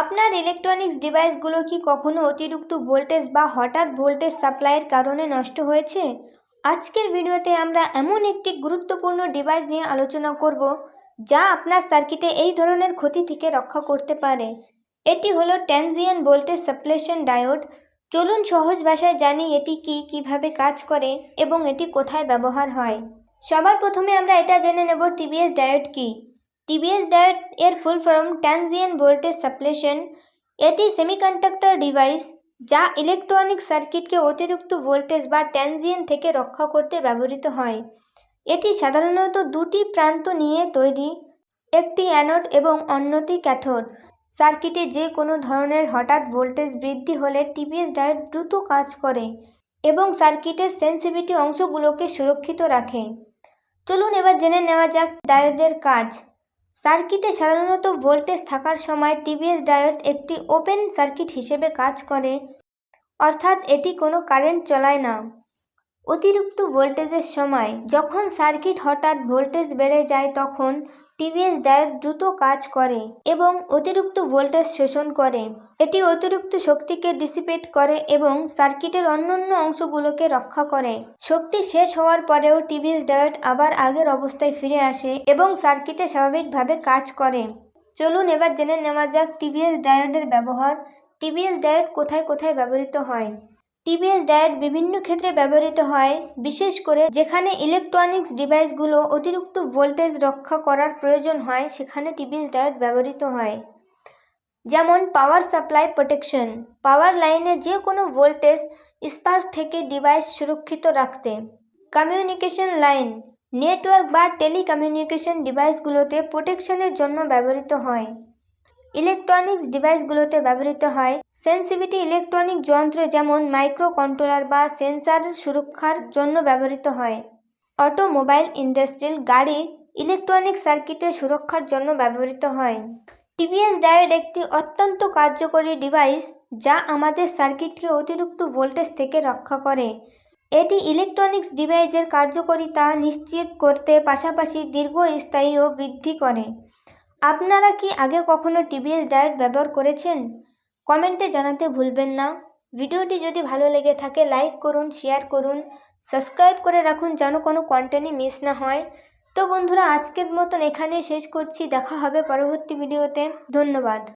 আপনার ইলেকট্রনিক্স ডিভাইসগুলো কি কখনো অতিরিক্ত ভোল্টেজ বা হঠাৎ ভোল্টেজ সাপ্লাইয়ের কারণে নষ্ট হয়েছে? আজকের ভিডিওতে আমরা এমন একটি গুরুত্বপূর্ণ ডিভাইস নিয়ে আলোচনা করব, যা আপনার সার্কিটে এই ধরনের ক্ষতি থেকে রক্ষা করতে পারে। এটি হলো ট্যানজিয়ান ভোল্টেজ সাপ্লেশন ডায়োড চলুন সহজ ভাষায় জানি এটি কি, কীভাবে কাজ করে এবং এটি কোথায় ব্যবহার হয়। সবার প্রথমে আমরা এটা জেনে নেব টিভিএস ডায়োড কি। টিবিএস ডায়োড এর ফুল ফর্ম ট্যানজিয়ান ভোল্টেজ সাপ্লেশন এটি সেমিকন্ডাক্টর ডিভাইস যা ইলেকট্রনিক সার্কিটকে অতিরিক্ত ভোল্টেজ বা ট্যানজিয়ান থেকে রক্ষা করতে ব্যবহৃত হয়। এটি সাধারণত দুটি প্রান্ত নিয়ে তৈরি, একটি অ্যানোড এবং অন্যটি ক্যাথোড সার্কিটে যে কোনো ধরনের হঠাৎ ভোল্টেজ বৃদ্ধি হলে টিবিএস ডায়োড দ্রুত কাজ করে এবং সার্কিটের সেন্সিভিটি অংশগুলোকে সুরক্ষিত রাখে। চলুন এবার জেনে নেওয়া যাক ডায়োডের কাজ। সার্কিটে সাধারণত ভোল্টেজ থাকার সময় টিভিএস ডায়োড একটি ওপেন সার্কিট হিসেবে কাজ করে, অর্থাৎ এটি কোনো কারেন্ট চলায় না। অতিরিক্ত ভোল্টেজের সময় যখন সার্কিট হঠাৎ ভোল্টেজ বেড়ে যায় তখন টিভিএস ডায়োড দ্রুত কাজ করে এবং অতিরিক্ত ভোল্টেজ শোষণ করে। এটি অতিরিক্ত শক্তিকে ডিসিপেট করে এবং সার্কিটের অন্যান্য অংশগুলোকে রক্ষা করে। শক্তি শেষ হওয়ার পরেও টিভিএস ডায়োড আবার আগের অবস্থায় ফিরে আসে এবং সার্কিটে স্বাভাবিকভাবে কাজ করে। চলুন এবার জেনে নেওয়া যাক টিভিএস ডায়োডের ব্যবহার। টিভিএস ডায়োড কোথায় কোথায় ব্যবহৃত হয়? টিবিএস ডায়েট বিভিন্ন ক্ষেত্রে ব্যবহৃত হয়, বিশেষ করে যেখানে ইলেকট্রনিক্স ডিভাইসগুলো অতিরিক্ত ভোল্টেজ রক্ষা করার প্রয়োজন হয়, সেখানে টিবিএস ডায়েট ব্যবহৃত হয়। যেমন পাওয়ার সাপ্লাই প্রোটেকশন পাওয়ার লাইনে যে কোনো ভোল্টেজ স্পার্ক থেকে ডিভাইস সুরক্ষিত রাখতে। কমিউনিকেশন লাইন নেটওয়ার্ক বা টেলিকমিউনিকেশন ডিভাইসগুলোতে প্রোটেকশনের জন্য ব্যবহৃত হয়। ইলেকট্রনিক্স ডিভাইসগুলোতে ব্যবহৃত হয়। সেন্সিভিটি ইলেকট্রনিক যন্ত্র যেমন মাইক্রো কন্ট্রোলার বা সেন্সারের সুরক্ষার জন্য ব্যবহৃত হয়। অটোমোবাইল ইন্ডাস্ট্রিয়াল গাড়ি ইলেকট্রনিক সার্কিটের সুরক্ষার জন্য ব্যবহৃত হয়। টিভিএস ডায়োড একটি অত্যন্ত কার্যকরী ডিভাইস যা আমাদের সার্কিটকে অতিরিক্ত ভোল্টেজ থেকে রক্ষা করে। এটি ইলেকট্রনিক্স ডিভাইসের কার্যকারিতা নিশ্চিত করতে পাশাপাশি দীর্ঘস্থায়ী ও বৃদ্ধি করে। আপনারা কি আগে কখনো টিবিএস ডায়েট ব্যবহার করেছেন? কমেন্টে জানাতে ভুলবেন না। ভিডিওটি যদি ভালো লেগে থাকে, লাইক করুন, শেয়ার করুন, সাবস্ক্রাইব করে রাখুন যেন কোনো কন্টেন্টই মিস না হয়। তো বন্ধুরা, আজকের মতন এখানে শেষ করছি। দেখা হবে পরবর্তী ভিডিওতে। ধন্যবাদ।